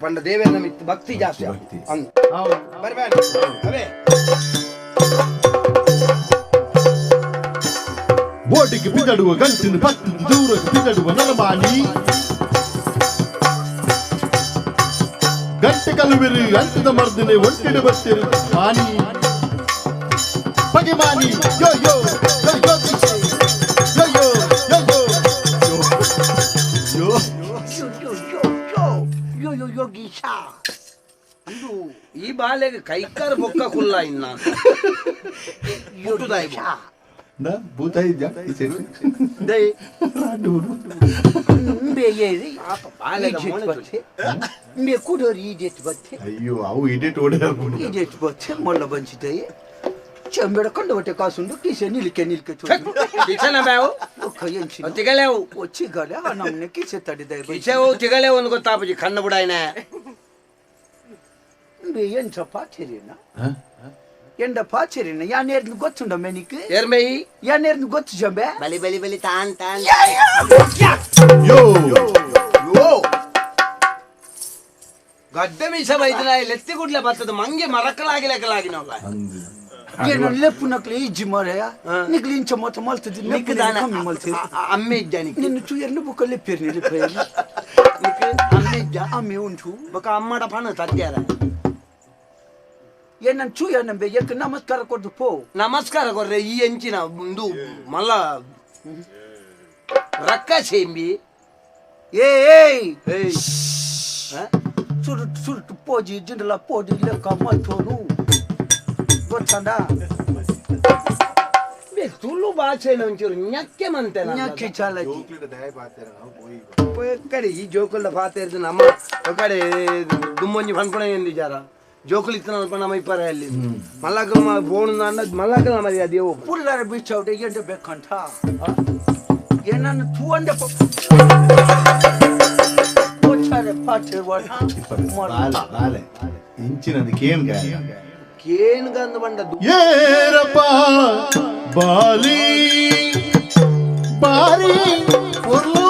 ಪಂಡ ದೇವೇಂದ್ರ ಮಿತ್ ಭಕ್ತಿ ಜಾಸ್ತಿ ಭಕ್ತಿ. ಬರ್ಬೇಡ ಅವೇ ಓಟಿಗೆ ಬಿದ್ದಡುವ ಗಂಟಿನ ಪತ್ತು ದೂರಕ್ಕೆ ಬಿದ್ದಡುವ ನಲಮಾನಿ ಗಂಟೆ ಕಲುವಿರಿ ಅಂತದ ಮರ್ದಿನೆ ಒಟ್ಟಿಡು ಬರ್ತಿರು. ಮಾನಿ. ಬಗೆ ಮಾನಿ. ಯೋ. ಯೋ. ಯೋ. ಇದಿಗೋ ಗೀಶಾ ಇದು ಈ ಬಾಲೆಗೆ ಕೈಕಾರ ಬೊಕ್ಕ ಕುಲ್ಲ ಇನ್ನ ಮುಟ್ಟುದಾಯಿ ಭೂತ ಇದ್ಯಾ ದೈ ರಾಡೂರು ಬೇಯೇರಿ ಪಾಪ ಬಾಲೆಗೆ ಮೊಣೆ મે કુડોરી ઈડેટ બથે અયો આવું ઈડેટ ઓડે ઈડેટ બથે મોલ બંચી દઈએ Chembera quando vou ter caso do que se nil que nil que tudo. Dice na meu. O khayen O tigale o. O tigale ha namne que se tadi dai. Dice o tigale o nko tapu ji khanna budai na. Beyen chapa thiri na. Ha? ಎಂಡ ಪಾಚರಿನ ಯಾನೇರ್ನು ಗೊತ್ತುಂಡ ಮೆನಿಕ್ ಏರ್ಮೈ ಯಾನೇರ್ನು ಗೊತ್ತು ಜಂಬೆ ಬಲಿ ಬಲಿ ಬಲಿ ತಾನ್ ತಾನ್ ಯೋ ಯೋ ಗಡ್ಡ ಮೀಸ ಬೈದನ ಲೆತ್ತಿ ಗುಡ್ಲ ಬರ್ತದ ಮಂಗೆ ಮರಕಲಾಗಿ ಲೆಕ್ಕಲಾಗಿ ನೋಲ್ಲ lepunakle ijimarea nikli incha mota maltidi nikdana maltidi ammejja nik ninu tu yerni buka lepirni lepirni nik ammejja amme untu baka ammada pana tadjara ಏನನ್ ಚೂ ಏನಂಬೆ ಎಕ್ ನಮಸ್ಕಾರ ಕೊಡ್ದು ಪೋ ನಮಸ್ಕಾರ ಕೊಡ್ರೆ ಈ ಎಂಚಿನ ಒಂದು ಮಲ್ಲ ರಕ್ಕ ಸೇಂಬಿ ಏಯ್ ಸುರುಟ್ ಸುರುಟ್ ಪೋಜಿ ಜಿಂಡಲ ಪೋಜಿ ಲೆಕ್ಕ ಮತ್ತೋನು ಗೊತ್ತದ ತುಳು ಭಾಷೆಯಲ್ಲಿ ಒಂಚೂರು ಞಕ್ಕೆ ಮಂತೇನ ಞಕ್ಕೆ ಚಾಲ ఎక్కడ? ఈ జోకుల్లో పాతేరుతుంది అమ్మ. ఒకడే దుమ్మంజి పనుకునేది జారా? జోకులు ఇస్తున్నాను పని అమ్మ ఇప్పారు వెళ్ళింది మళ్ళా ఫోన్ ఉందన్న మళ్ళా మరి అది పుల్లార బీచ్ అవుట్ ఏంటో బెక్కంట. ఏనన్న తూ అంటే పాట ఇంచినది కానీ ಕೇಣ್ಗಂದ್ ಬಂಡದು ಏರಪ್ಪ ಬಾಲಿ ಬಾರಿ ಉರ್ಲು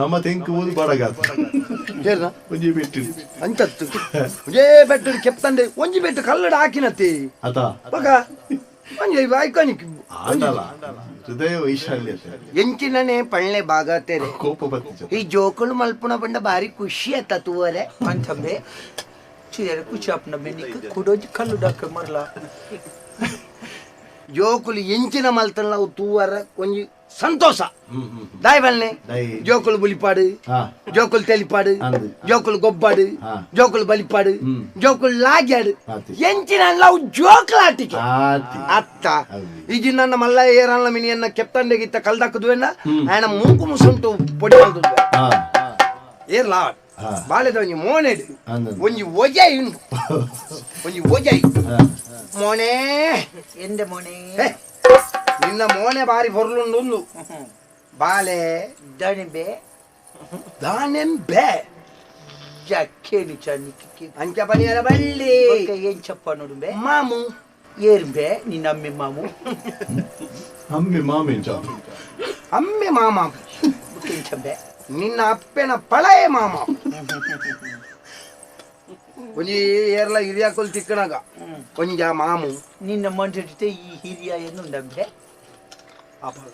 ನಮ್ಮ ತೆಂಕು ಓದು ಬಡಗಾತ ಹೇಳ ಒಂಜಿ ಬೆಟ್ಟು. ಅಂಚತ್ತು ಒಂಜೇ ಬೆಟ್ಟು ಕೆಪ್ತಂದೆ ಒಂಜಿ ಬೆಟ್ಟು ಕಲ್ಲಡ ಹಾಕಿನತ್ತಿ. ಅದ? ಬಗ ಒಂಜಿ ಐಕಾನಿಕ್. ಆಂಡಲ. ಹೃದಯ ವೈಶಾಲ್ಯ ಎಂಚಿನನೆ ಪಳ್ಳೆ ಭಾಗ ತೆರೆ. ಕೋಪ ಬತ್ತಿ ಈ ಜೋಕುಳು ಮಲ್ಪುಣ ಬಂಡ ಬಾರಿ ಖುಷಿ ಆತ ತೂವರೆ? ಅಂತಂಬೆ ಚೀರ ಅಪ್ನ ಬೆನಿಕ್ ಕುಡೋಜಿ ಕಲ್ಲು ಡಾಕ ಮರ್ಲ. ಜೋಕುಲು ಎಂಚಿನ ಮಲ್ತನ ನಾವು ತೂವರ ಒಂಜಿ ಸಂತೋಷ. ದಾಯ್. ಬಲ್ನೆ. ಜೋಕುಲು ಬುಲಿಪಾಡು. ಜೋಕುಲು ತೆಲಿಪಾಡು. ಜೋಕುಲು ಗೊಬ್ಬಾಡು. ಜೋಕುಲು ಬಲಿಪಾಡು. ಜೋಕುಲು ಲಾಗ್ಯಾಡು. ಎಂಚಿನ ನಾವು ಜೋಕುಲಾಟಿಕೆ ಅತ್ತ. ಈಜಿ ನನ್ನ ಮಲ್ಲ ಏರಲ್ಲ ಮಿನಿಯನ್ನ ಕೆಪ್ತಂಡೆಗಿತ್ತ ಕಲ್ದಾಕದ್ವೇನ ಆಯನ ಮೂಕು ಮುಸುಂಟು ಪೊಡಿ ಏರ್ಲಾಟ್. ಬಾಳೆದ ಒಂಜಿ ಮೋನೆಡು ಅಂದು. ಒಂಜಿ ಒಜೈ ಉಂಡು ಒಂಜಿ ಒಜೈ ಹಾ ಮೋನೆ ಎಂದೆ ಮೊನೆ ಹೇ, ನಿನ್ನ ಮೋನೆ ಬಾರಿ ಬೊರ್ಲುಂಡು ಒಂದು ಬಾಲೆ ದಣಿಬೆ ದಾನೆಂಬೆ ಜಕ್ಕೇನಿ ಚನ್ನಿಕ್ಕೆ ಅಂಚ ಪನಿಯರ ಬಳ್ಳಿ ಏನ್ ಚಪ್ಪ ನೋಡುಂಬೆ ಮಾಮು ಏರ್ಬೆ ನಿನ್ನ ಅಮ್ಮೆ ಮಾಮು ಅಮ್ಮಿ ಮಾಮಿ ಚಾ ಅಮ್ಮೆ ಮಾಮ ಏನ್ ಚಂಬೆ ಒಂಜಿ ಏರ್ಲ ಹಿರಿಯಾಕೊಲ್ ತಿಕ್ಕಣಗ ಕೊಂಜ ಮಾಮು ನಿನ್ನ ಜೊತೆ ಈ ಹಿರಿಯ ಎನ್ನುಂಡಂಬೆ ಅಪಗ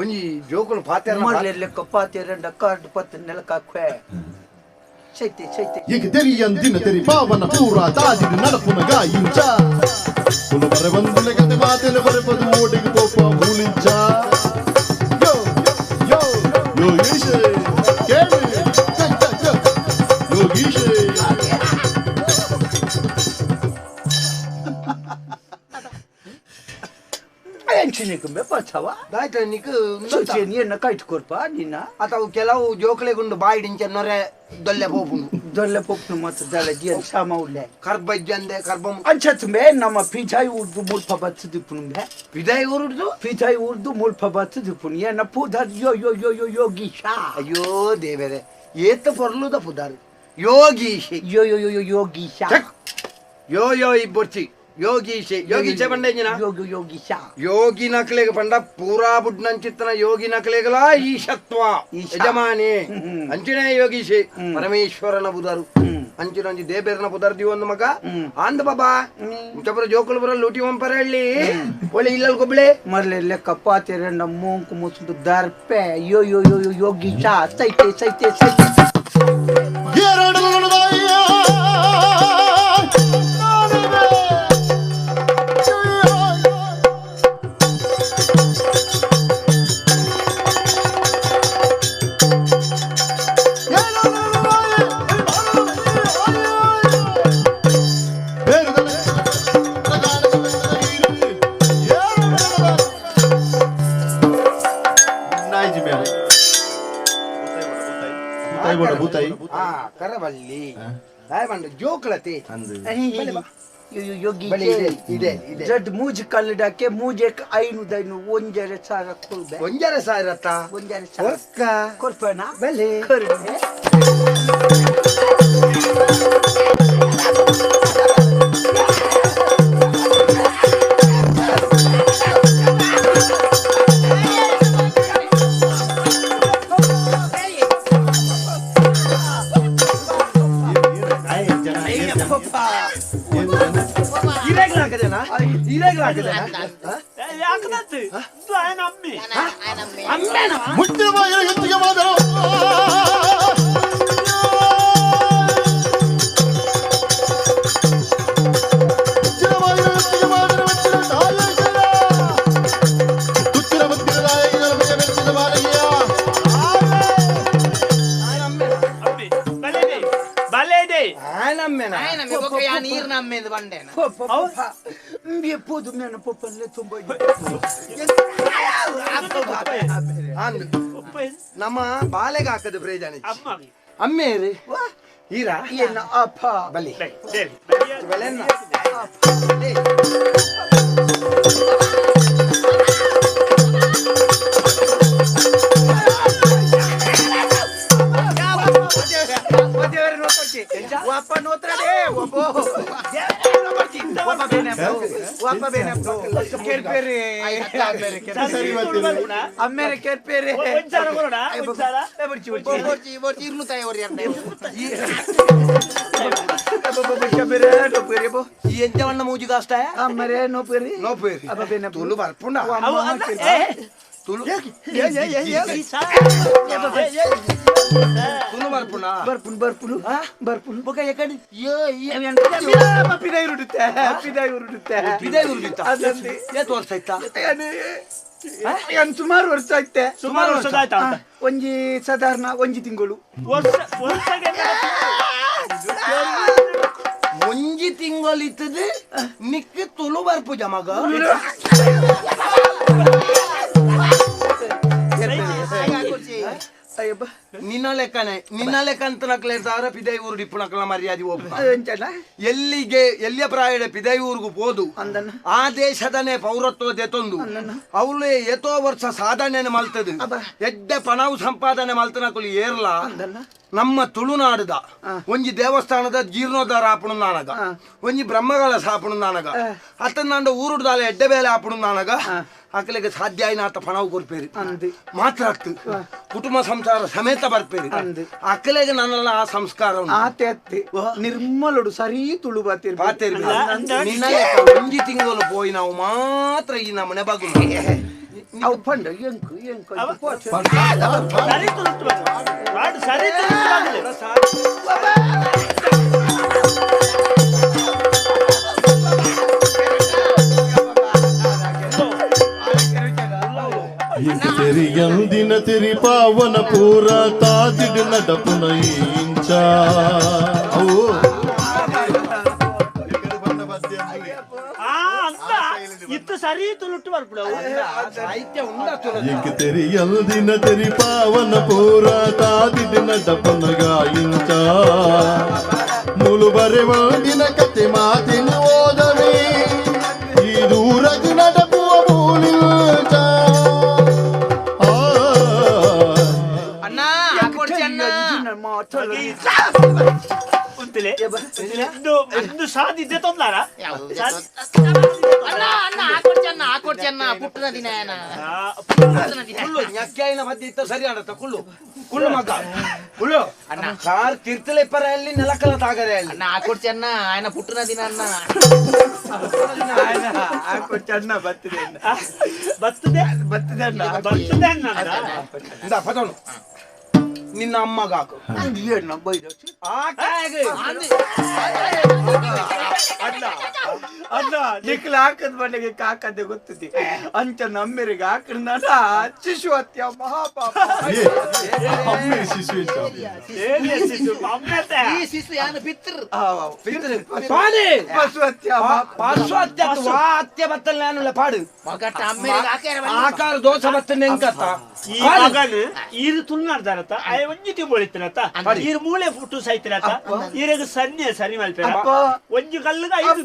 ಒಂಜಿ ಜೋಕುಲು ಪಾತ್ರೆ ಮೊದಲೇ ಲೆಕ್ಕ ಪಾತೆರಂಡ ಕಾರ್ಡ್ ಪತ್ತ ನೆಲಕಾಕ್ವೆ ಚೈತೆ ಚೈತೆ ಈಗ ತೆರಿಯಂದಿನ ತೆರಿ ಪಾವನ ಪೂರ ತಾಜಿನ ನಡಪುನ ಗಾಯಿಂಚ ಕುಲು ಬರೆ ಬಂದುಲೆ ಕತೆ ಮಾತೆನ ಬರೆ ಪದು ಓಡಿಗೆ ಪೋಪ ಮೂಲಿಂಚ ಯೋ ಯೋ ಯೋಗೀಶೆ ಕೇಳಿ ಎಂಚಿನಿಕಂಬೆ ಪಚಾವ ದಾಯ್ತ ನಿಕ್ ಸೂಚೆ ನೀನ್ನ ಕೈಟ್ ಕೊರ್ಪ ನಿನ್ನ ಅಥವಾ ಕೆಲವು ಜೋಕಲೆಗುಂಡು ಬಾಯಿ ಡಿಂಚ ನೊರೆ ದೊಲ್ಲೆ ಪೋಪುಂಡು. ದೊಲ್ಲೆ ಪೊಪ್ಪು ಮತ್ತು ದಳ ದಿಯನ್ ಶಾಮ ಉಳ್ಳೆ ಕರ್ಬಜ್ಜಂದೆ ಕರ್ಬಂ ಅಂಚತ್ಮೆ ನಮ್ಮ ಪಿಜಾಯಿ ಉರ್ದು ಮುಲ್ಪ ಬತ್ತು ದಿಪ್ಪುನು ಮೇ. ಪಿಜಾಯಿ ಉರ್ದು ಪಿಜಾಯಿ ಉರ್ದು ಮುಲ್ಪ ಬತ್ತು ದಿಪ್ಪುನು ಏನ ಪೂದ ಯೋ ಯೋ ಯೋ ಯೋ ಯೋಗೀಶ ಅಯ್ಯೋ ದೇವರೇ ಏತ ಪೊರ್ಲುದ ಪುದಾರು? ಯೋಗೀಶಿ ಯೋ ಯೋ ಯೋ ಯೋ ಯೋಗಿ ಶಾ. ಯೋ ಯೋ ಇಬ್ಬೊರ್ಚಿ. ಯೋಗೀಶೆ ಪಂಡ ಎಂಜಿನ ಯೋಗ ಯೋಗೀಶಾ ಯೋಗಿ ನಕಲೆಗ ಪಂಡ ಪೂರಾ ಬುಡ್ನಂಚಿತ್ತನ ಯೋಗಿ ನಕಲೆಗಲ ಈಶತ್ವ ಈಶ. ಯಜಮಾನಿ. ಅಂಚಿನ ಅಂಚಿನೇ ಯೋಗೀಶೆ. ಪರಮೇಶ್ವರನ ಬುಧರು. ಅಂಚಿನ ಒಂಜಿ ದೇಬೇರನ ಬುಧರ್ ದಿ ಒಂದು ಮಗ. ಆಂದ ಅಂದ ಬಾಬಾ ಚಪರ ಜೋಕುಲು ಬರ ಲೂಟಿ ಒಂಪರ ಹೇಳಿ ಒಳ್ಳೆ ಇಲ್ಲಲ್ ಗೊಬ್ಳೆ. ಮರ್ಲೆ ಕಪ್ಪ ಪಾತೆರಂಡ ಮೂಂಕು ಮುಸುಂಟು ದರ್ಪೆ. ಯೋ ಯೋ ಯೋ ಯೋಗೀಶ ಯೋಗೀಶಾ ಸೈತೆ ಸೈತೆ ಸೈತೆ. ಎರಡು ಬಂಡ ಜೋಕುಲತೆ. ಇದೆ ಇದೆ ಜಡ್ ಮೂಜಿ ಕಲ್ಲಡಕ್ಕೆ ಮೂಜೆಕ್ ಐನೂದೈನು ಒಂಜರೆ ಸಾರ ಕೊಲ್ಬೆ ಒಂಜರೆ ಸಾವಿರತ್ತ ಒಂಜರೆ ಒಕ್ಕ ಬೆಲೆ ಬಲೆ ಇರೆಗ್ಲ ಹಾಕದೇನಾ ಆನಮ್ಮೇನ ಎಪ್ಪೋದು ಮೇನ ಪೊಪ್ಪಲ್ಲೇ ತುಂಬ ಅಂದು ನಮ್ಮ ಬಾಲೆಗ ಹಾಕದ ಪ್ರಯೋಜನ ಅಮ್ಮೇರಿ ಈರಾ ಏನ ಅಪ್ಪ ಬಲಿ ಬಲೆನ್ನ ಒಬ್ಬಕ್ಕೆ ಒಬ್ಬ ನೋತ್ರಡೆ ಒಬ್ಬ ಒಬ್ಬ ಬೇನೆಪ್ಪ ಒಬ್ಬ ಬೇನೆಪ್ಪ ಕೆರ್ಪೇರಿ ಸರಿ ಬರ್ತೀನಿ ಅಮ್ಮೇರೆ ಕೆರ್ಪೇರಿ ಒಂಚಾರ ಕೊಡೋಣ ಒಂಚಾರ ಬರ್ಚಿ ಬರ್ಚಿ ಬರ್ಚಿ ಬರ್ಚಿ ಇರ್ನುತಾಯಿ ಅವ್ರಿ ಅಂತ ಎಂತ ಮಣ್ಣ ಮೂಜಿಗಾಸ್ತಾಯ ಅಮ್ಮರೇ ನೋಪೇರಿ ನೋಪೇರಿ ಅಬ್ಬ ಬೇನೆಪ್ಪ ತುಳು ಬರ್ಪುಣ್ಣ తులు తులు పరపుండా ಬರ್ಪುನ್ ಬರ್ಪುನು ಬರ್ಪುನು ಬೊಕ ಎಕಡೆ ಪಿದಾಯಿ ಉರುಡುತ್ತೆ ಪಿದಾಯಿ ಉರುಡುತ್ತೆ ಇದೇ ಉರುಳಿತ ಅದಂತೆ. ಏತ್ ವರ್ಷ ಆಯ್ತಾ ಏನ್ ಸುಮಾರು ವರ್ಷ ಆಯ್ತೆ ಸುಮಾರು ವರ್ಷದಾಯ್ತಾ ಅಂತ ಒಂಜಿ ಸಾಧಾರಣ ಒಂಜಿ ತಿಂಗಳು ವರ್ಷ ವರ್ಷಗೆ ಒಂಜಿ ತಿಂಗಳಿತ್ತದು ನಿಕ್ಕ ತುಳು ಬರ್ಪುಜ ಮಗ ಅಯ್ಯಬ್ಬ ನಿನ್ನ ಲೆಕ್ಕನೆ ನಿನ್ನ ಲೆಕ್ಕ ಅಂತ ನಕ್ಲೆ ಸಾರ ಪಿದೈ ಊರು ಡಿಪ್ಪುನಕಲ ಮರ್ಯಾದೆ ಒಬ್ಬ. ಎಂಚನ ಎಲ್ಲಿಗೆ ಎಲ್ಲಿಯ ಪ್ರಾಯಡ ಪಿದೈ ಊರಿಗೂ ಹೋದು ಆ ದೇಶದನೆ ಪೌರತ್ವ ದೆತೊಂದು ಅವಳು ಎತೋ ವರ್ಷ ಸಾಧನೆ ಮಲ್ತದು. ಎಡ್ಡೆ ಪಣವು ಸಂಪಾದನೆ ಮಲ್ತನಕಲು ಏರ್ಲ. ನಮ್ಮ ತುಳುನಾಡದ. ಒಂಜಿ ದೇವಸ್ಥಾನದ ಜೀರ್ಣೋದ್ಧಾರ ಆಪಣ ನಾನಗ. ಒಂಜಿ ಬ್ರಹ್ಮಗಳ ಸಾಪಣ ನಾನಗ. ಅತ್ತಂದಾಂಡ ಊರುಡ್ದಾಲ ಎಡ್ಡೆ ಬೇಲೆ ಆಪಣ ನಾನಗ. ಅಕಲಿಗೆ ಸಾಧ್ಯ ಆಯ್ನ ಆತ ಪಣವು ಕೊರ್ಪೇರಿ ಅಂದು. ಮಾತ್ರ ಆಗ್ತು ಕುಟುಂಬ ಸಂಸಾರ ಸಮೇತ ಬರ್ಪೇರಿ. ಆಕಲಿಗೆ ಅಕ್ಕಲೆಗೆ ನನ್ನೆಲ್ಲ ಆ ಸಂಸ್ಕಾರ. ಆತೆ ಅತ್ತೆ. ನಿರ್ಮಲಡು ಸರಿ ತುಳು ಬಾತೇರಿ ಬಾತೇರಿ ಒಂಜಿ ತಿಂಗಳು ಪೋಯಿ ನಾವು ಮಾತ್ರ ಈ ನಮ್ಮನೆ ಬಗುಲು ಅವು ಪಂಡ ಎಂಕು ಎಂಕು. ಸರಿ ತುಳುತ್ತು ಬಂದು. ಸರಿ ತುಳುತ್ತು ఇది తెరియందిన తెరి పావన పూర తాతిడి నడపునయించా ఇంక తెరియల్దిన తెరి పావన పూర తాదిడి నడపనగాయించా కతి మాతిని ఓదమే ఈ నడ ಉಂತಿಲೆ ಒಂದು ಒಂದು ಸಾದಿದ್ದೆ ತೊಂದಾರ ಅಣ್ಣ? ಅಣ್ಣ ಹಾಕೊಡ್ಚನ್ನ ಹಾಕೊಡ್ಚನ್ನ ಪುಟ್ಟನ ದಿನ ಪುಟ್ಟನ ದಿನ ಕುಳ್ಳು ಯಜ್ಞಾಯಿನ ಮಧ್ಯೆ ಇತ್ತು ಸರಿ ಅಣ್ಣ ಕುಳ್ಳು ಕುಳ್ಳು ಮಗ. ಕುಳ್ಳು ಅಣ್ಣ. ಕಾರ್ ತಿರ್ತಲೆ ಪರ ಅಲ್ಲಿ ನೆಲಕಲ ತಾಗದೆ ಅಲ್ಲಿ. ಅಣ್ಣ ಹಾಕೊಡ್ಚನ್ನ ಆಯನ ಪುಟ್ಟನ ದಿನ ಅಣ್ಣ. ಹಾಕೊಡ್ಚನ್ನ ಬತ್ತದೆ ಬತ್ತದೆ ಬತ್ತದೆ ಅಣ್ಣ ಬತ್ತದೆ ಅಣ್ಣ ಇಂದ ಪದೋನು ನಿನ್ನ ಅಮ್ಮಗ ಹಾಕು ಏನು ಬೈದ ಆ ಕಾಯಿಗೆ ಅಣ್ಣ ಅಣ್ಣ ನಿಕ್ಲ ಹಾಕದ ಮನೆಗೆ ಕಾಕದೆ ಗೊತ್ತದೆ ಅಂಚ ನಮ್ಮೆರಿಗೆ ಹಾಕಿದ ಶಿಶು ಹತ್ಯ ಮಹಾಪಾಪ ಏ, ಅಮ್ಮೆ ಒಂಜಿ ತಿಂಬಳಿತ್ತನತ್ತ ಈರು ಮೂಳೆ ಫುಟ್ಟು ಸೈತಿರತ್ತ ಈರೆಗ ಸನ್ನೆ ಸರಿ ಮಲ್ಪೇ ಅಪ್ಪ. ಒಂಜಿ ಕಲ್ಲಿಗ ಐದು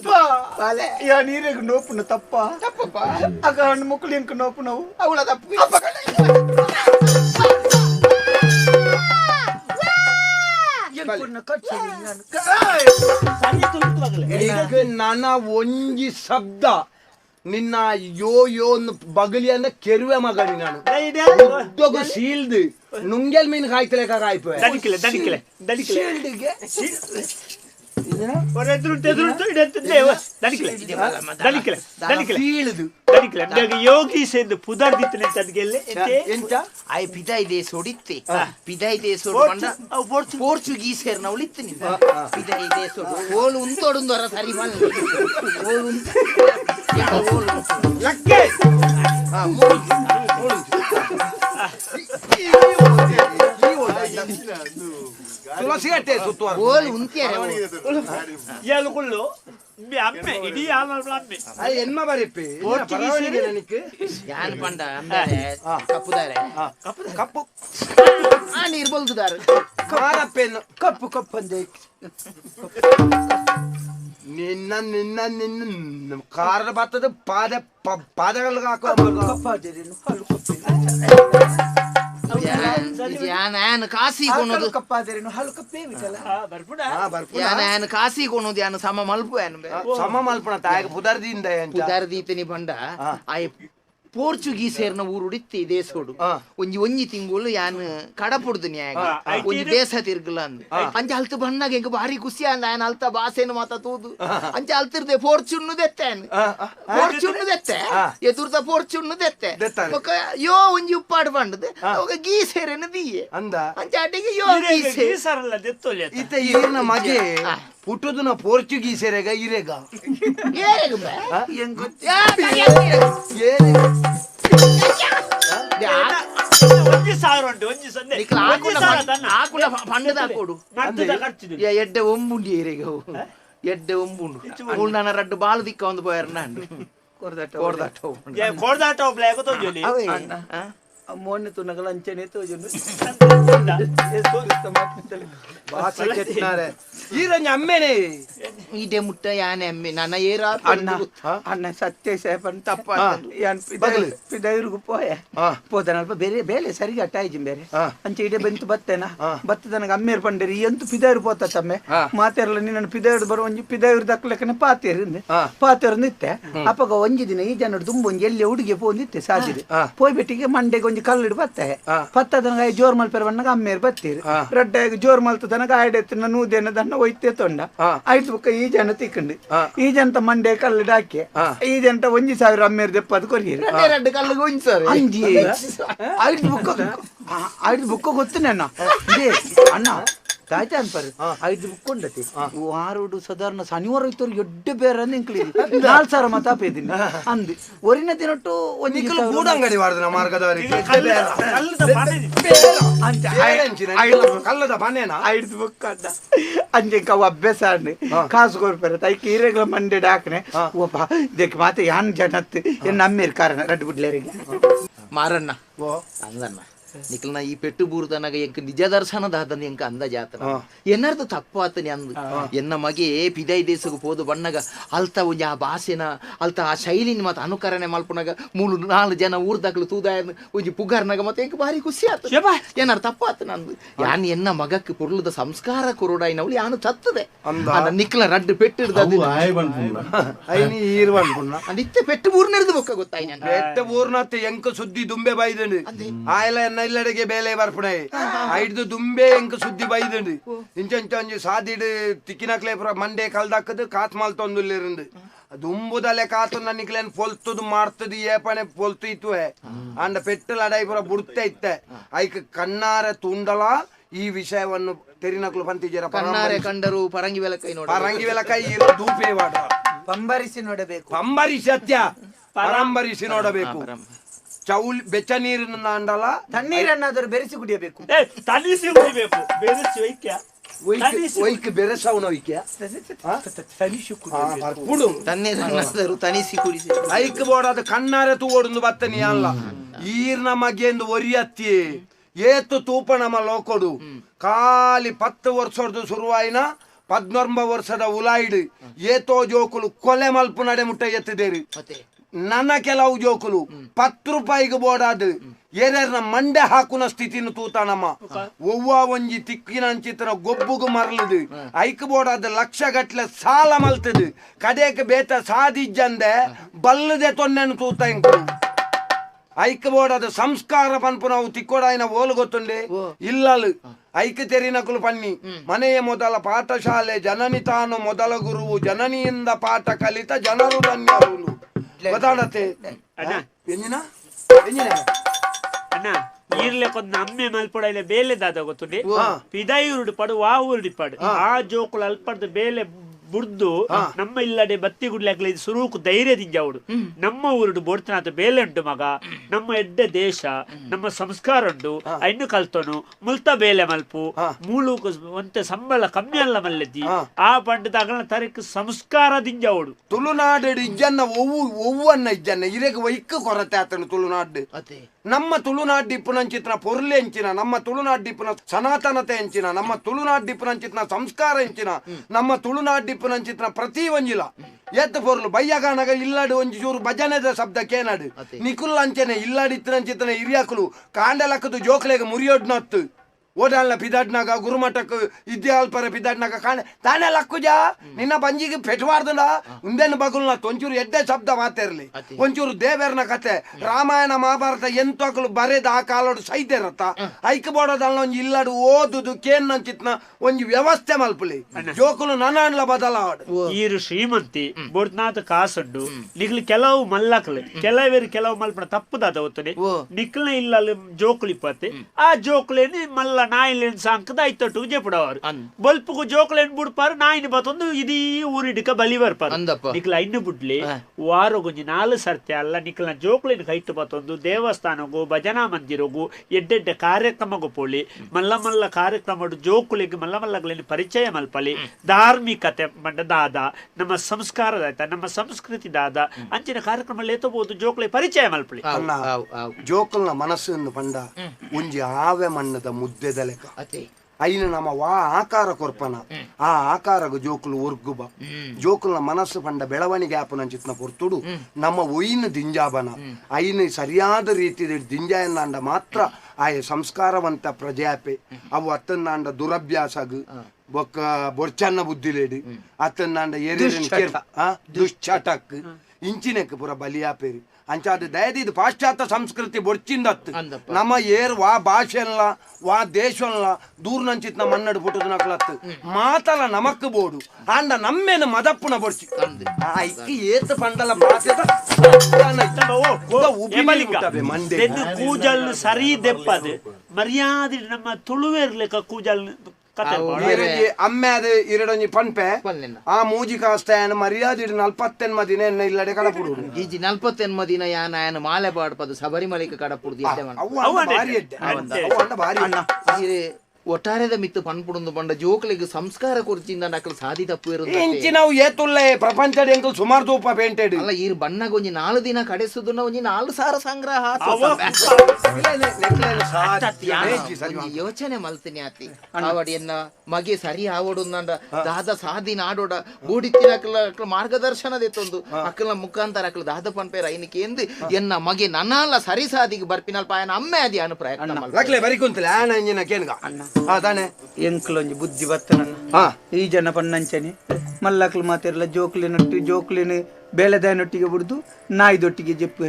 ಯಾ ನೀರಿಗೆ ನೋಪುನ ತಪ್ಪ ತಪ್ಪಪ್ಪ ಆಗ ಹಣ್ಣು ಮುಕ್ಕಳು ಇಂಕ ನೋಪು ನಾವು ಅವಳ ತಪ್ಪು ನನ್ನ ಒಂಜಿ ಶಬ್ದ ನಿನ್ನ ಯೋ ಯೋ ಬಗಲಿ ಅಂದ ಕೆರುವೆ ಮಗನಿ ನಾನು ಉದ್ದಗು ಸೀಲ್ದು ನುಂಗೆಲ್ ಮೀನ್ ಕಾಯ್ತಲೆ ಕಾಯ್ತು ದಡಿಕಿಲೆ ದಡಿಕಿಲೆ ದಣಿಕಿಲೆ. ಯೋಗಿಸೆಂದು ಪುದರ್ದಿತ್ತು ಅದಕ್ಕೆಲ್ಲ ಎಂತ ಐ ಪಿದಾಯ್ ದೇಶ ಹೊಡಿತ್ತೆ ಪಿದಾಯ್ ದೇಶ ಪೋರ್ಚುಗೀಸರ್ ನಾವು ಇತ್ತು ಪಿದಾಯ್ ದೇಶ ಓಲು ಉಂತೊಡುಂದರ ಸರಿ ಬಂದು ಓಲು ಓಲು ಲಕ್ಕೆ ಹಾ ಮೂರು ಅಲ್ವಾ? ಸಿಗತ್ತೆ ಸುತಾರ್ ಗೋಲ್ ಕಪ್ಪು. ದಾರೆ ಕಪ್ಪು. ಕಪ್ಪು ನೀರು ಕಪ್ಪು ನಿನ್ನ ನಿನ್ನ ನಿನ್ನು ಕಾರಿ ಪಾದ ಪಾದಗಳಿಗೆ ಹಾಕೋ ಕಪ್ಪು ಕಪ್ಪಾ ಜೆದಿನು ಯಾನ್ ಯಾನ್ ಬರ್ಪುಡ ಯಾನ ಯಾನ ಯಾನ್ ಯಾನ್ ಕಾಸಿ ಕೊನೋದು ಯಾನ್ ಸಮ ಮಲ್ಪು ಯಾನ್. ಸಮ ಮಲ್ಪಣ ತಾಯಿಗೆ ಪುದರ್ದಿಂದ ಎಂತ? ಪುದಾರ್ ದೀತನಿ ಬಂಡ ಆಯ್ ಪೋರ್ಚುಗೀಸೇರ್ನ ಊರುಡಿತ್ತಿ ದೇಶೋಡು ಆ. ಒಂಜಿ ಒಂಜಿ ತಿಂಗಳು ಯಾನ್ ಕಡಪುಡ್ದು ನ್ಯಾಯ ಆ, ಒಂಜಿ ದೇಶ ತಿರ್ಗಲ ಅಂದ್. ಅಂಚ ಅಲ್ತ ಬಣ್ಣಾಗ ಹೆಂಗ ಬಾರಿ ಖುಷಿ ಅಂದ. ಆಯನ ಅಲ್ತ ಭಾಷೆನು ಮಾತ ತೂದು. ಅಂಚ ಅಲ್ತಿರ್ದೆ ಫೋರ್ಚುನ್ನು ದೆತ್ತೆ ಫೋರ್ಚುನ್ನು ದೆತ್ತೆ. ಎದುರ್ದ ಫೋರ್ಚುನ್ನು ದೆತ್ತೆ. ದೆತ್ತಾನೆ. ಯೋ ಒಂಜಿ ಉಪ್ಪಾಡು ಬಂಡದು. ಅವಾಗ ಗೀಸೇರೆನ ದೀಯೆ. ಅಂದ. ಅಂಚ ಅಡಿಗೆ ಯೋ ಗೀಸರಲ್ಲ ದೆತ್ತೊಲಿ ಅಂತ. ಈತ ಮಗೆ ಆ. ಹುಟ್ಟುದನ ಪೋರ್ಚುಗೀಸರೆಗ ಇರೆಗ ಏರೆಗ ಬೇ? ಹೆಂಗ್ ಗೊತ್ತ ಯಾ, ಕೈಯ ಏರೆಗ. ಯಾ, ಒಂಜಿ ಸಾವಿರ ಉಂಟು ಒಂಜಿ ಸೊನ್ನೆ ನಿಕ್ಲ ಒಂಜಿ ಆಕುಲ ಸಾವಿರ ಫಂಡ್- ತನ್ನ. ಆಕುಲ ಫ- ಫಂಡದ ಹಾಕೋಡು ನಡ್ತದ ಖರ್ಚಿದು. ಯಾ, ಎಡ್ಡೆ ಒಂಬುಂಡಿ ಏರೆಗ ಎಡ್ಡೆ ಒಂಬುಂಡು ಮೂಳು ನನ್ನ ರಡ್ಡು ಬಾಳು ದಿಕ್ಕ ಒಂದು ಪೋಯರ್ ನಾನು ಕೊರ್ದಟ್ಟ ಕೋರ್ದಾಟ ಏ, ಕೊಡ್ದಾಟ ಒಬ್ಳೆ ಮೊನ್ನೆ ತುನಗಲ ಅಂಚನೆ ತೋಜುಂಡು ಭಾಷೆ ಕೆಟ್ನಾರೆ ಈರಂಜ ಅಮ್ಮೆನೆ. ಈಡೆ ಮುಟ್ಟ ಯಾನೆ ಅಮ್ಮೆ. ನನ್ನ ಏರ ಅಣ್ಣ ಅಣ್ಣ ಸತ್ಯ ಸೇಪನ್ ತಪ್ಪ ಯಾನ್ ಬಗಲು. ಪಿದೈರ್ಗು ಪೋಯ. ಹಾ. ಪೋದನಲ್ಪ ಬೇರೆ ಬೇಲೆ ಸರಿಗೆ ಅಟ್ಟಾಯ್ಜಿ ಬೇರೆ. ಅಂಚೆ ಇಡೆ ಬಂತು ಬತ್ತೇನ. ಬತ್ತ ನನಗೆ ಅಮ್ಮೇರ್ ಪಂಡೇರಿ. ಎಂತು ಪಿದೈರು ಪೋತ ತಮ್ಮೆ. ಮಾತೇರಲ್ಲ ನೀನು ಪಿದೈರು ಬರೋ ಒಂಜಿ ಪಿದೈರು ದಕ್ಕಲಕ್ಕನೆ ಪಾತೇರಿಂದೆ ನಿತ್ತೆ ಅಪ್ಪಗ ಒಂಜಿ ದಿನ ಈ ಜನರು ತುಂಬ ಒಂಜಿ ಎಲ್ಲಿ ಹುಡುಗಿ ಪೋಂದಿತ್ತೆ ಸಾಜಿದೆ. ಪೋಯ್ಬೆಟ್ಟಿಗೆ ಪೋಯ್ ಬೆಟ್ಟಿಗೆ ಮಂಡೆಗೆ ಒಂಜಿ ಕಲ್ಲಿಡು ಬತ್ತೆ. ಪತ್ತ ತನಕ ಜೋರ್ ಮಲ್ಪೆರ ಬಣ್ಣಗ ಅಮ್ಮೇರ್ ಬತ್ತೀರಿ. ಹಾ. ರಡ್ಡ ಜೋರ್ ತನಕ ಆಯ್ಡೆತ್ತಿನ ನೂದೇನ ದನ್ನ ಒಯ್ತೆ ತೊಂಡ. ಆಯ್ತು ಬುಕ್ಕ ಈ ಜನ ತಿಕ್ಕಂಡು. ಈ ಜನತ ಮಂಡೆ ಕಲ್ಲಿಡು ಹಾಕಿ. ಈ ಜನತ ಒಂಜಿ ಸಾವಿರ ಅಮ್ಮೇರ್ ದೆಪ್ಪದು ಕೊರಿಯರಿ. ರಡ್ಡ ರಡ್ಡು ಕಲ್ಲಿಗೆ ಉಂಚರು ಅಂಜಿ. ಐದು ಬುಕ್ಕ. ಐದು ಬುಕ್ಕ ಗೊತ್ತು ಅಣ್ಣ ಇದೇ ಅಣ್ಣ ಐದು ಬುಕ್ ಉಂಡತಿ ವಾರುಡು ಸಾಧಾರಣ ಶನಿವಾರ ಇತ್ತು ಎಡ್ಡೆ ಬೇರೆ ನಿಂಕ್ಲಿ ನಾಲ್ ಸಾವಿರ ಮಾತಾಪಿದ್ದೀನಿ ಅಂದಿ. ಒರಿನ ದಿನಟ್ಟು ಒಂದು ಗೂಡಂಗಡಿ ಮಾಡಿದ ಮಾರ್ಗದವರಿಗೆ. ಕಲ್ಲ- ಕಲ್ಲದ ಐದು ಬುಕ್ ಅಣ್ಣ ಅಂಜೆ ಕವ ಅಭ್ಯಾಸ ಅಂಡ್ ಕಾಸು ಕೊಡ್ಪಾರ ತೈಕ್ ಈರೆಗ್ಲ ಮಂಡೆ ಡಾಕ್ನೆ. ಒಬ್ಬ ಇದಕ್ಕೆ ಮಾತೆ ಯಾನ್ ಜನತ್. ಅಮ್ಮೇರ್ ಕಾರಣ ರಡ್ಡು ಬಿಡ್ಲೇರಿಗೆ ಮಾರಣ್ಣ. ಅಂದಣ್ಣ ನಿಖಲ್ನ ಈ ಪೆಟ್ಟು ಬೂರ್ದನಾಗ ಎಂಕ ನಿಜ ದರ್ಶನದ ಅದನ್ನ ಎಂಕ ಅಂದ ಜಾತ್ರ ಎನ್ನರ್ದು ತಪ್ಪು ಆತನಿ ಅಂದು. ಎನ್ನ ಮಗೆ ಪಿದೈ ದೇಶಕ್ಕೆ ಹೋದು ಬಣ್ಣಗ ಅಲ್ತ ಒಂಜಿ ಆ ಭಾಷೆನ ಅಲ್ತ ಆ ಶೈಲಿನ ಮತ್ತೆ ಅನುಕರಣೆ ಮಲ್ಪನಾಗ ಮೂರು ನಾಲ್ಕು ಜನ ಊರ್ದಾಗ್ಲು ತೂದಾಯ ಒಂಜಿ ಪುಗಾರ್ನಾಗ ಮತ್ತೆ ಎಂಕ ಭಾರಿ ಖುಷಿ ಆತ. ಏನಾರು ತಪ್ಪು ಆತ ನಂದು ಯಾನ್ ಎನ್ನ ಮಗಕ್ಕೆ ಪುರ್ಲದ ಸಂಸ್ಕಾರ ಕುರುಡಾಯಿನವಳು ಯಾನು ತತ್ತದೆ. ನಿಖಲ ರಡ್ಡು ಐನಿ ಈರ್ವನ್ ಪುಣ್ಣ ನಿತ್ಯ ಪೆಟ್ಟು ಬೂರ್ನೆರ್ದು ಬೊಕ್ಕ ಗೊತ್ತಾಯಿ ನಾನು ಎಟ್ಟ ಪೂರ್ಣತ್ತೆ ಎಂಕ ಸುದ್ದಿ ದುಂಬೆ ಬೈದಂಡು ಆಯ್ಲ ಎನ್ನ ದುಂಬೆ ಎಂಕ ಸುದ್ದಿ ಬೈದಂಡು ಇಂಚ ಇಂಚ ಒಂಜಿ ಸಾದಿಡ್ ತಿಕ್ಕಿನಕ್ಲೆ ಪುರ ಮಂಡೆ ಕಲ್ದಾಕದು ಕಾತ್ ಮಾಲ್ ತೊಂದುಲ್ಲಿರಂಡು ದುಂಬುದಲೆ ಕಾತು ನನ್ನಿಕ್ಲೇನ್ ಪೊಲ್ತುದು ಮಾಡ್ತದು ಏಪಣೆ ಪೊಲ್ತು ಇತ್ತುವೆ ಅಂಡ ಪೆಟ್ಟಲ ಅಡೈ ಪುರ ಬುಡ್ತೆ ಇತ್ತೆ. ಐಕ್ ಕಣ್ಣಾರೆ ತುಂಡಲ ಈ ವಿಷಯವನ್ನು ತೆರಿನಕ್ಲು ಪಂತಿಜರ ಕಣ್ಣಾರೆ ಕಂಡರು ಪರಂಗಿ ವೆಲಕೈ ನೋಡಿ ಪರಂಗಿ ವೆಲಕೈ ಇರು ದೂಪೇ ವಾಡ. ಪಂಬರಿಸಿ ನೋಡಬೇಕು. ಪಂಬರಿ ಸತ್ಯ. ಪರಂಬರಿಸಿ ನೋಡಬೇಕು. ಚೌಲ್ ಬೆಚ್ಚ ನೀರಿನ ಅಂಡಲ ತಣ್ಣೀರನ್ನಾದರೂ ಬೆರೆಸಿ ಕುಡಿಯಬೇಕು. ಏ, ಕುಡಿಬೇಕು ಬೆರೆಸಿ ವೈಕ್ಯ. ತನಿಸಿ ಒಯ್ಕ್ ಬೆರೆಸವನ ಒಯ್ಕೆ ಕುಡು. ಸಣ್ಣದರು ತನಿಸಿ ಕುಡಿಸಿ. ಐಕ್ ಬೋಡಾದ ಕಣ್ಣಾರೆ ತೂಗೋಡು ಬತ್ತನಿ ಅಲ್ಲ. ಈರ್ನ ಮಗೆಂದು ಒರಿಯತ್ತಿ. ಏತು ತೂಪ ನಮ್ಮ ಲೋಕೊಡು. ಖಾಲಿ ಪತ್ತು ವರ್ಷದ ಶುರುವಾಯಿನ ಪದ್ನೊಂಬ ವರ್ಷದ ಉಲಾಯಿಡು. ಏತೋ ಜೋಕುಲು ಕೊಲೆ ಮಲ್ಪು ನಡೆ ಮುಟ್ಟ ಎತ್ತಿದೇರಿ ಮತ್ತೆ? ನನ್ನ ಕೆಲವು ಜೋಕುಲು ಪತ್ತು ರೂಪಾಯಿಗೆ ಬೋಡಾದು ಏರ್ಯಾರನ ಮಂಡೆ ಹಾಕುನ ಸ್ಥಿತಿನ ತೂತಾನಮ್ಮ. ಒವ್ವ ಒಂಜಿ ತಿಕ್ಕಿನ ಅಂಚಿತ್ರ ಗೊಬ್ಬುಗು ಮರಲದು. ಐಕ್ ಬೋಡಾದ ಲಕ್ಷ ಗಟ್ಲೆ ಸಾಲ ಮಲ್ತದು. ಕಡೆಗೆ ಬೇತ ಸಾದಿಜ್ಜಂದೆ ಬಲ್ಲದೆ ತೊನ್ನೆನು ತೂತ ಐಕ್ ಬೋಡಾದ ಸಂಸ್ಕಾರ ಪನ್ಪು ನಾವು ತಿಕ್ಕೋಡಾಯಿನ ಓಲು ಗೊತ್ತುಂಡೆ? ಇಲ್ಲಲು ಐಕ್ ತೆರಿನಕುಲು ಪನ್ನಿ ಮನೆಯ ಮೊದಲ ಪಾಠಶಾಲೆ ಜನನಿ ತಾನು ಮೊದಲ ಗುರುವು ಜನನಿಯಿಂದ ಪಾಠ ಕಲಿತ ಜನರು ಧನ್ಯರು. ಗೊತ್ತಾಡತ್ತೆ ಅಣ್ಣ. ಎಂಜಿನ ಎಂಜಿನ ಅಣ್ಣ ಈರ್ಲೆ ಕೊಂದ ಅಮ್ಮೆ ಮಲ್ಪಡ ಬೇಲೆ ದಾದ ಗೊತ್ತುಂಡಿ ಪಿದಾಯಿ ಉರುಡು ಪಡು ವಾ ಉರುಡಿ ಪಡು. ಆ ಜೋಕುಲು ಅಲ್ಪಡ್ದು ಬೇಲೆ ಬುಡ್ದು ನಮ್ಮ ಇಲ್ಲಡೆ ಬತ್ತಿ ಗುಡ್ಲಾಗ್ಲ ಇದು ಸುರುಕು ಧೈರ್ಯದಿಂದ ಅವಳು ನಮ್ಮ ಊರುಡು ಬೋಡ್ತನಾಥ ಬೇಲೆ ಉಂಟು ಮಗ ನಮ್ಮ ಎಡ್ಡ ದೇಶ ನಮ್ಮ ಸಂಸ್ಕಾರ ಉಂಟು ಐನು ಕಲ್ತನು ಮುಲ್ತ ಬೇಲೆ ಮಲ್ಪು ಮೂಳುಕು ಒಂತೆ ಸಂಬಳ ಕಮ್ಮಿ ಅಲ್ಲ ಮಲ್ಲದಿ ಆ ಪಂಡದ ಅಗಲ ತರಕ್ಕೆ ಸಂಸ್ಕಾರದಿಂದ ಅವಡು ತುಳುನಾಡು ಇಜ್ಜನ್ನ ಒವ್ವು ಒವ್ವನ್ನ ಇಜ್ಜನ್ನ ಇರೆಗ್ ವೈಕ್ ಕೊರತೆ ಆತನು ತುಳುನಾಡು ಅದೇ. ನಮ್ಮ ತುಳುನಾಡು ಡಿಪ್ಪುನ ಅಂಚಿತ್ನ ಪೊರ್ಲೆ ಹೆಂಚಿನ ನಮ್ಮ ತುಳುನಾಡ್ಡಿಪ್ಪುನ ಸನಾತನತೆ ಎಂಚಿನ ನಮ್ಮ ತುಳುನಾಡು ಡಿಪ್ಪುನ ಸಂಸ್ಕಾರ ಹೆಂಚಿನ ನಮ್ಮ ತುಳುನಾಡು ಡಿಪ್ಪುನ ಅಂಚಿತ್ನ ಪ್ರತಿ ಒಂಜಿಲ. ಎತ್ತು ಪೊರ್ಲು ಬಯ್ಯಗಾನಗ ಇಲ್ಲಾಡು ಒಂಜಿ ಚೂರು ಭಜನೆದ ಶಬ್ದ ಕೇನಾಡು. ನಿಕುಲ್ ಅಂಚನೆ ಇಲ್ಲಾಡಿತ್ತಿನ ಚಿತ್ರನ ಹಿರಿಯಕುಲು ಕಾಂಡಲಕ್ಕದು ಜೋಕ್ಲೆಗೆ ಮುರಿಯೋಡ್ನತ್ತು. ಓಡಾಳ್ನ ಪಿದಾಡ್ನಾಗ ಗುರುಮಠಕ್ ಇದ್ಯಾಲ್ಪರ ಪಿದಾಡ್ನಾಗ ಕಾಣೆ. ತಾನೇ ಲಕ್ಕುಜ? ನಿನ್ನ ಬಂಜಿಗೆ ಪೆಟ್ಬಾರ್ದನ ಮುಂದೇನು ಬಗುಲ್ನ ಒಂಚೂರು ಎಡ್ಡೆ ಶಬ್ದ ಮಾತೇರ್ಲಿ. ಒಂಚೂರು ದೇವೇರ್ನ ಕತೆ. ರಾಮಾಯಣ ಮಹಾಭಾರತ ಎಂತಕ್ಲು ಬರೆದ ಆ ಕಾಲೋಡು ಸೈತೇರತ್ತ ಐಕ್ ಬೋಡದಲ್ಲ ಒಂಜಿ ಇಲ್ಲಡು ಓದುದು ಕೇನ್ ನಂಚಿತ್ನ ಒಂಜಿ ವ್ಯವಸ್ಥೆ ಮಲ್ಪಲಿ. ಜೋಕುಲು ನನಾಣ್ಲ ಬದಲಾವಡು ಈರು ಶ್ರೀಮಂತಿ ಬೋಡ್ನಾಥ ಕಾಸಡ್ಡು ನಿಗ್ಲು ಕೆಲವು ಮಲ್ಲಕ್ಲೆ. ಕೆಲವೇರು ಕೆಲವು ಮಲ್ಪನ ತಪ್ಪುದಾದ ಹೊತ್ತನೆ ಓ. ನಿಕ್ಲ ಇಲ್ಲ ಜೋಕುಲು ಇಪ್ಪತ್ತೆ. ಆ ಜೋಕುಲೇನೆ ಮಲ್ಲ ನಾಯಿಲೇನ್ ಸಾಂಕದ ಐತೊಟ್ಟು ಜೆಪಡವರು. ಬಲ್ಪುಗು ಜೋಕುಲೇನ್ ಬುಡ್ಪಾರು ನಾಯಿನ ಬತ್ತೊಂದು ಇದೀ ಊರಿಡಿಕ ಬಲಿ ಬರ್ಪಾರು ಅಂದಪ್ಪ. ನಿಕ್ಲ ಇನ್ನು ಬುಡ್ಲಿ. ವಾರ ಗೊಂಜಿ ನಾಲ್ ಸರ್ತಿ ಅಲ್ಲ ನಿಕ್ಲ ಜೋಕುಲೇನ್ ಕೈಟ್ ಬತ್ತೊಂದು ದೇವಸ್ಥಾನಗು ಭಜನಾ ಮಂದಿರಗು ಎಡ್ಡೆಡ್ಡ ಕಾರ್ಯಕ್ರಮಗು ಪೋಳಿ ಮಲ್ಲ ಮಲ್ಲ ಕಾರ್ಯಕ್ರಮ ಜೋಕುಲಿಗೆ ಮಲ್ಲ ಮಲ್ಲಗಳಲ್ಲಿ ಪರಿಚಯ ಮಲ್ಪಲಿ ಧಾರ್ಮಿಕತೆ ಮಂಡ ದಾದ ನಮ್ಮ ಸಂಸ್ಕಾರದ ಆಯ್ತಾ ನಮ್ಮ ಸಂಸ್ಕೃತಿ ದಾದ ಅಂಚಿನ ಕಾರ್ಯಕ್ರಮ ಎತ್ತಬಹುದು ಜೋಕುಲಿ ಪರಿಚಯ ಮಲ್ಪಲಿ. ಜೋಕುಲ್ನ ಮನಸ್ಸನ್ನು ಪಂಡ ಒಂಜಿ ಆವೆ ಮಣ್ಣದ ಮುದ್ದೆದ ಲೆಕ್ಕ ವಾ ಆಕಾರ ಕೊರ್ಪನ. ಆ ಆಕಾರ ಜೋಕುಲು ಒರ್ಗುಬ. ಜೋಕುಲ್ನ ಮನಸ್ಸು ಪಂಡ ಬೆಳವಣಿಗೆ ಆಪುನಂಚಿತ್ನ ಪೊರ್ತುಡು. ನಮ್ಮ ಒಯ್ನ ದಿಂಜಾಬನ. ಅಯ್ಯ ಸರಿಯಾದ ರೀತಿ ದಿಂಜಾಯನ್ನಾಂಡ ಮಾತ್ರ ಆಯ ಸಂಸ್ಕಾರವಂತ ಪ್ರಜಾಪೆ. ಅವು ಅತ್ತನ್ನಾಂಡ ದುರಭ್ಯಾಸಗ್. ಬೊಕ್ಕ ಬೊರ್ಚನ್ನ ಬುದ್ಧಿಲೇಡಿ. ಅತ್ತನ್ನಾಂಡ ಎರಿನ ದುಶ್ಚಟಕ್. ಇಂಚಿನಕ್ಕೆ ಪುರ ಬಲಿಯಾಪೇರಿ. ಅಂಚಾದ ದಯದಿದು ಪಾಶ್ಚಾತ್ಯ ಸಂಸ್ಕೃತಿ ಬೊಡ್ಚಿಂದತ್ತು. ನಮ್ಮ ಏರ್ ವಾ ಭಾಷೆಲ್ಲ ವಾ ದೇಶಲ್ಲ ನಮ್ಮ ಮನ್ನಡು ಪುಟ್ಟದ ನಕ್ಲತ್ತು. ಮಾತಲ ನಮಕ್ ಬೋಡು. ಆಂಡ ನಮ್ಮೇನು ಮದಪ್ಪುನ ಬೊಡ್ಚಿ ಇಕ್ಕಿ ಏತ ಪಂಡಲ ಕೂಜಲ್ ಸರಿ ದೆಪ್ಪದು. ಮರ್ಯಾದೆ ನಮ್ಮ ತುಳುವೇರ್ಲೆಕ್ಕ ಕೂಜಲ್ ಮಾಡ್ತಾರೆ. ಈರೊಂಜಿ ಅಮ್ಮೆ ಅದು ಪನ್ನೆನ್ನ. ದಿನ ಮೂಜಿ ಕಾಸ್ತಾಯನ ಮರ್ಯಾದೆ ನಲ್ಪತ್ತೆನ್ ಮದಿನ ಎನ್ನ ಇಲ್ಲಡೆ ಕಳಪುಡು ಈಜಿ ನಲ್ಪತ್ತೆನ್ಮ ದಿನ ಯಾನ ಒಟ್ಟಾರೆದ ಮಿತ್ತು ಪನ್ಪುಡೊಂದು ಬಂಡ ಜೋಕ್ಲಿಗೆ ಸಂಸ್ಕಾರ ಕುರ್ಚಿಂದ ನಕಲ್ ಸಾದಿ ತಪ್ಪು ಇರುತ್ತೆ ಇಂಚಿ ನಾವು ಏತುಲ್ಲೆ ಪ್ರಪಂಚದ ಎಂಕಲ್ ಸುಮಾರು ತೂಪ ಪೇಂಟೆಡ್ ಅಲ್ಲ ಈ ಬಣ್ಣ ಒಂಜಿ ನಾಲ್ ದಿನ ಕಡೆಸುದು ಒಂಜಿ ನಾಲ್ ಸಾರ ಸಂಗ್ರಹ ಯೋಚನೆ ಮಲ್ತಿನಿ ಆತಿ. ಆವಡ್ ಎನ್ನ ಮಗೆ ಸರಿ ಆವಡು ನಂಡ ದಾದ ಸಾದಿ ನಾಡೋಡ ಬೂಡಿತ್ತಿನ ಅಕ್ಲ ಅಕ್ಲ ಮಾರ್ಗದರ್ಶನ ದೆತ್ತೊಂದು. ಅಕ್ಲ ಮುಖಾಂತರ ಅಕ್ಲ ದಾದ ಪಂಪೇರ ಐನಿಕೆ ಎಂದು ಎನ್ನ ಮಗೆ ನನ್ನಲ್ಲ ಸರಿ ಸಾದಿಗೆ ಬರ್ಪಿನಲ್ಪ ಅಮ್ಮೆ ಅದಿ ಅನು ಪ್ರಯತ್ನ ಮಲ್ಪೆ. ಲಕ್ಲೆ ಬರಿ ಕುಂತಲೆ ಆನ ಇಂಜಿನ ಕೇನ್ಗ? ಹಾ ತಾನೆ ಎಂಕ್ಲೊಂಜಿ ಬುದ್ಧಿ ಬತ್ತನನ್ನ ಹಾ ಈ ಜನ ಪನ್ನಂಚನೆ ಮಲ್ಲಕ್ಲು ಮಾತಿರಲ್ಲ ಜೋಕ್ಲಿನೊಟ್ಟಿ ಜೋಕ್ಲಿನ ಬೇಳೆದಾಯನೊಟ್ಟಿಗೆ ಬಿಡ್ದು ನಾಯಿದೊಟ್ಟಿಗೆ ಜಪ್ಪು.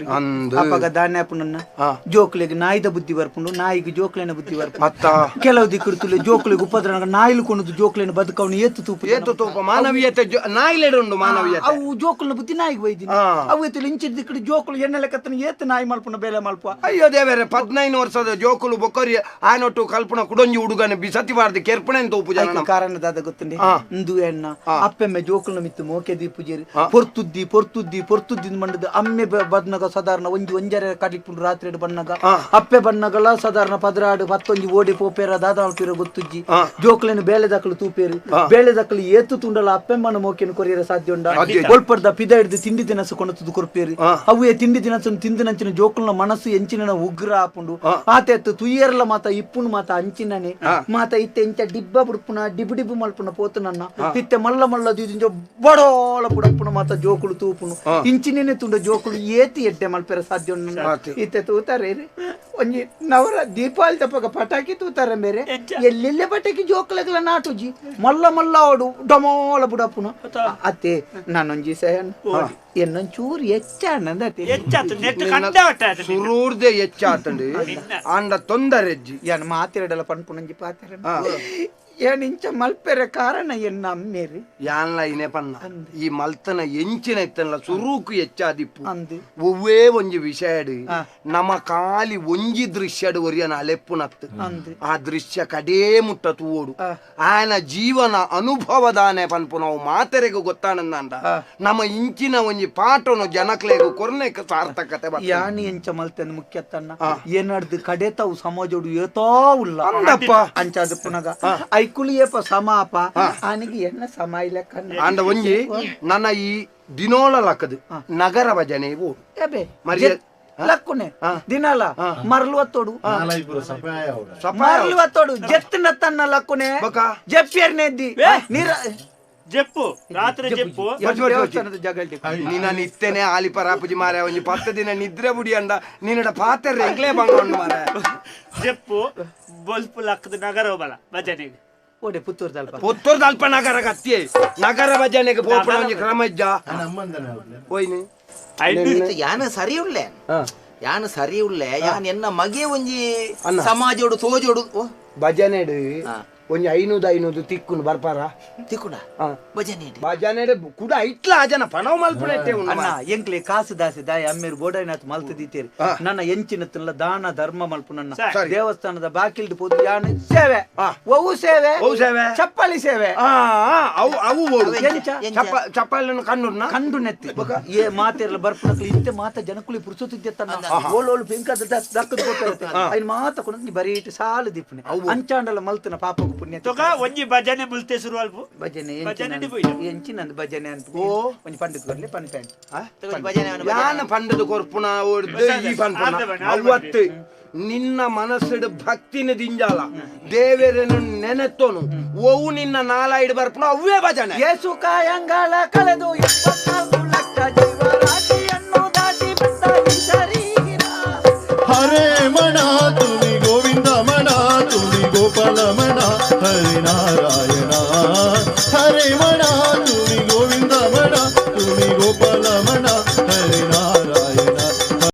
ಅಪ್ಪಗ ಧಾನ್ಯ ಆಪುನನ್ನ ಹಾ. ಜೋಕ್ಲಿಗೆ ನಾಯಿದ ಬುದ್ಧಿ ಬರ್ಪುಂಡು ನಾಯಿಗೆ ಜೋಕ್ಲಿನ ಬುದ್ಧಿ ಬರ್ಪುಂಡು ಕೆಲವು ದಿಕ್ಕುರ್ತುಲೆ ಜೋಕ್ಲಿಗೆ ಉಪದ್ರ ನಾಯಿಲು ಕೊಂಡು ಜೋಕ್ಲಿನ ಬದುಕವನು ಏತು ತೂಪು ಏತು ತೂಪ ಮಾನವೀಯತೆ ನಾಯಿಲೆಡೆ ಉಂಡು ಮಾನವೀಯತೆ ಅವು ಜೋಕ್ಲಿನ ಬುದ್ಧಿ ನಾಯಿಗೆ ಬೈದಿನಿ. ಅವು ಎತ್ತು ಇಂಚಿನ ದಿಕ್ಕಿಡು ಜೋಕ್ಲು ಎಣ್ಣೆ ಲೆಕ್ಕತ್ತನ ಏತು ನಾಯಿ ಮಲ್ಪುನ ಬೇಲೆ ಮಲ್ಪ ಅಯ್ಯೋ ದೇವರೇ ಪದ್ನೈದು ವರ್ಷದ ಜೋಕುಲು ಬೊಕ್ಕರಿ ಆನೊಟ್ಟು ಕಲ್ಪನ ಕುಡೊಂಜಿ ಹುಡುಗನ ಬಿಸತಿ ಬಾರ್ದು ಕೆರ್ಪಣೆ ಅಂತ ಉಪು ಜನ. ಕಾರಣದಾದ ಗೊತ್ತುಂಡೆ. ಇಂದು ಎಣ್ಣ ಅಪ್ಪೆಮ್ಮೆ ಜೋಕುಲ್ನ ಮಿತ್ತು ಮೋಕೆ ದೀಪುಜೇರಿ ಪೊರ್ತುದ್ದಿ ಪೊರ್ತುದ್ದಿ ಪೊರ್ತುದ್ದಿ ಮಂಡದ ಅಮ್ಮೆ ಬದ್ನಗ ಸಾಧಾರಣ ಒಂಜಿ ಒಂಜರೆ ಕಡ್ಲಿಕ್ಪುಂಡು ರಾತ್ರಿ ಬಣ್ಣಗ. ಅಪ್ಪೆ ಬಣ್ಣಗಳ ಸಾಧಾರಣ ಪದರಾಡು ಮತ್ತೊಂಜಿ ಓಡಿ ಪೋಪೇರ ದಾದ ಮಲ್ಪಿರ ಗೊತ್ತುಜ್ಜಿ. ಜೋಕ್ಲೆನು ಬೇಳೆ ದಕ್ಕಲು ತೂಪೇರಿ. ಬೇಳೆ ದಕ್ಕಲು ಏತು ತುಂಡಲ ಅಪ್ಪೆಮ್ಮನ ಕೊರಿಯರೆ ಕೊರಿಯರ ಸಾಧ್ಯ ಉಂಡ. ಕೊಲ್ಪಡ್ದ ಪಿದ ಹಿಡಿದು ತಿಂಡಿ ದಿನಸು ಕೊಣತದು ಕೊರ್ಪೇರಿ. ಅವು ತಿಂಡಿ ದಿನಸನ್ನು ತಿಂದು ನಂಚಿನ ಜೋಕಲ್ನ ಮನಸ್ಸು ಎಂಚಿನ ಉಗ್ರ ಹಾಪುಂಡು ಆತ ಎತ್ತು ತುಯ್ಯರ್ಲ ಮಾತ ಇಪ್ಪುನು ಮಾತ ಅಂಚಿನನೆ. ಮಾತ ಇತ್ತೆ ಇಂಚ ಡಿಬ್ಬ ಬುಡ್ಪುನ ಡಿಬು ಡಿಬ್ಬು ಮಲ್ಪುನ ಪೋತು ನನ್ನ ಇತ್ತೆ ಮಲ್ಲ ಮಲ್ಲ ದೀದಿಂಜ ಬಡೋಳ ಬುಡಪ್ಪುನ ಮಾತ ಜೋಕುಳು ತೂಪುನು ಇಂಚಿನೇನೆ ತುಂಡ ಜೋಕುಲು ಏತಿ ಎಡ್ಡೆ ಮಲ್ಪೆರ ಸಾಧ್ಯ. ಇತ್ತೆ ತೂತಾರೆ ರೀ. ಒಂಜಿ ನವರ ದೀಪಾವಳಿ ತಪ್ಪಗ ಪಟಾಕಿ ತೂತಾರೆ ಬೇರೆ ಎಲ್ಲೆಲ್ಲೆ ಪಟಾಕಿ ಜೋಕುಲಗಲ ನಾಟುಜಿ ಮಲ್ಲ ಮಲ್ಲ ಆಡು ಡಮೋಳ ಬುಡಪ್ಪುನು ಅತ್ತೆ ನಾನೊಂಜಿ ಸಹನ್ ಎನ್ನೊಂಚೂರು ನಿನ್ನ. ಸುರೂರ್ದೆ ಹೆಚ್ಚಾತಂಡು ಆಂಡ ತೊಂದರೆಜ್ಜಿ ಯಾನ್ ಪನ್ಪುನ ಪನ್ಪುನಂಜಿ ಪಾತಿರ ಏನ್ ಇಂಚ ಮಲ್ಪೆರೆ ಕಾರಣ ಎನ್ನ ಅಮ್ಮೇರಿ? ಯಾನ್ಲ ಇನೆ ಪನ್ನ? ಈ ಮಲ್ತನ ಎಂಚಿನ ಇತ್ತಲ್ಲ ಸುರೂಕು ಹೆಚ್ಚಾದಿಪ್ಪು ಅಂದು. ಒವ್ವೇ ಒಂಜಿ ವಿಷಯಡ್ ನಮ ಕಾಲಿ ಒಂಜಿ ದೃಶ್ಯಡ್ ಒರಿಯನ ಅಲೆಪ್ಪುನತ್ತು ಆ ದೃಶ್ಯ ಕಡೇ ಮುಟ್ಟ ತೂವೋಡು. ಆಯನ ಜೀವನ ಅನುಭವದಾನೆ ಪನ್ಪು ನಾವು ಮಾತೆರೆಗೂ ಗೊತ್ತಾನಂದ ನಮ್ಮ ಇಂಚಿನ ಒಂಜಿ ಪಾಠನು ಜನಕ್ಲೆಗು ಕೊರ್ನೆಕ್ ಸಾರ್ಥಕತೆ. ಯಾನಿ ಎಂಚ ಮಲ್ತನ ಮುಖ್ಯತ್ತನ್ನ ಏನಡ್ದು ಕಡೆತಾವು ಸಮಾಜೋಡು ಏತೋ ಉಲ್ಲ. ಅಂದಪ್ಪ. ಅಂಚಾದ ಪುನಗ. ಏಪ ಸಮಾಪ. ಅವನಿಗೆ ಎನ್ನ ಸಮ ಇಲ್ಲಕ್ಕನ್ನ ಅಂದ ಒಂಜಿ ನನ್ನ ಈ ದಿನೋಳ ಲಕ್ಕದು ನಗರ ಭಜನೆ ಮರ್ಯ- ಲಕ್ಕುನೆ ದಿನಾಲ ಮರಲು ಒತ್ತೋಡು ಸಪಾಯ ಮರಲು ಒತ್ತೋಡು ಜೆತ್ತಿನ ತನ್ನ ಲಕ್ಕುನೆ. ಬಕ? ಜಪ್ಪಿಯರ್ನೆದ್ದಿ ನೀರ ಜೆಪ್ಪು ರಾತ್ರಿ ಜೆಪ್ಪು. ದೇವಸ್ಥಾನದ ನಿನ್ನ ನಿತ್ತೆನೆ ಆಲಿಪರಾಪುಜಿ ಮಾರ ಒಂಜಿ ಪತ್ತ ದಿನ ನಿದ್ರೆ ಬುಡಿ ಅಂದ. ನೀನ ಪಾತ್ರ ಎಂಗ್ಲೇ ಬಂಗೊಂಡು ಮಾರ ಜಪ್ಪು ಬೊಲ್ಪು ಲಕ್ಕದ ನಗರ ಬಲ ಭಜನೆಗೆ. ಓಡೆ ಪುತ್ತೂರು ತಲ್ಪ ಪುತ್ತೂರು ದಲ್ಪ ನಗರ ಕತ್ತಿ ನಗರ ಭಜನೆಗೆ ಪೋಪಣ ಒಂಜಿ ಕ್ರಮ ಇಜ್ಜ ಹೋಯ್ನಿ. ಯಾನ ಸರಿ ಉಳ್ಳೆ? ಯಾನ ಸರಿ ಉಳ್ಳೆ? ಯಾನ್ ಎನ್ನ ಮಗೆ ಒಂಜಿ. ಸಮಾಜೋಡು ತೋಜೋಡು ಭಜನೆಡು ಹಾ. ಒಂಜಿ ಐನೂದು ಐನೂದು ತಿಕ್ಕುನು ಬರ್ಪಾರ? ತಿಕ್ಕುಡ ಹಾ. ಭಜನೆ ಭಜನೆಡು ಕೂಡ ಐಟ್ಲ ಆಜನ ಪಣವ್ ಮಲ್ಪನೆಟ್ಟೆ ಉಂಡು ಅಣ್ಣ ಎಂಕ್ಲೆ ಕಾಸು ದಾಸಿ ದಾಯ ಅಮ್ಮೇರು ಬೋಡೈನಾಥ್ ಮಲ್ತದಿತ್ತೇರಿ. ನನ್ನ ಎಂಚಿನತ್ತಲ್ಲ ದಾನ ಧರ್ಮ ಮಲ್ಪು ನನ್ನ ಸರಿ. ದೇವಸ್ಥಾನದ ಬಾಕಿಲ್ದು ಪೋದು ಯಾನ? ಸೇವೆ. ಒವು ಸೇವೆ. ಒವು ಸೇವೆ. ಚಪ್ಪಲಿ ಸೇವೆ. ಆ ಆ, ಅವು ಅವು ಓಡು ಎಂಚ? ಚಪ್ಪ ಚಪ್ಪಲನ್ನು ಕಣ್ಣುರ್ನ? ಕಂಡು ನೆತ್ತಿ. ಏ ಮಾತಿರಲ್ಲ ಬರ್ಪುನಕ್ಲಿ ಇಂತೆ ಮಾತ ಜನಕುಲಿ ಪುರುಸುತ್ತಿದ್ದೆ ತನ್ನ. ಓಲ್ ಓಲ್ ಬೆಂಕದ ದಕ್ಕದ ಕೊಟ್ಟಿರುತ್ತೆ ಅಯ್ನ ಮಾತ ಕೊಡ ನೀ ಬರೀ ಇಟ್ಟು ಸಾಲು ದಿಪ್ಪನೆ ಅಂಚಾಂಡಲ ಮಲ್ತನ ಪಾಪకు ಪುಣ್ಯ ತೊಗ ಒಂಜಿ ಭಜನೆ ಮುಲ್ತೆ ಶುರು ಅಲ್ಪ ಭಜನೆ ಭಜನೆ. ಎಂಚಿನಂದು ಭಜನೆ ಅಂತ ಓ. ಒಂಜಿ ಪಂಡಿತ ಕೊರ್ಲೆ ಪಂಡ್ ಪ್ಯಾಂಟ್ ಯಾನ ಪಂಡದ ಕೊರ್ಪುನ ಒಡ್ದು ಈ ಪಂಡ ಅವತ್ತು ನಿನ್ನ ಮನಸ್ಸಿಡು ಭಕ್ತಿನ ದಿಂಜಾಲ. ದೇವರನ್ನು ನೆನೆತ್ತೋನು. ಓವು ನಿನ್ನ ನಾಲಾಯಿಡ್ ಬರ್ಪುನ ಅವೇ ಭಜನೆ. ಯೇಸು ಕಾಯಂಗಾಲ ಕಳೆದು ಇಪ್ಪತ್ನಾಲ್ಕು ಲಕ್ಷ ಜೀವರಾಶಿಯನ್ನು ದಾಟಿ ಬಂದ ಹರೇ ಮಣ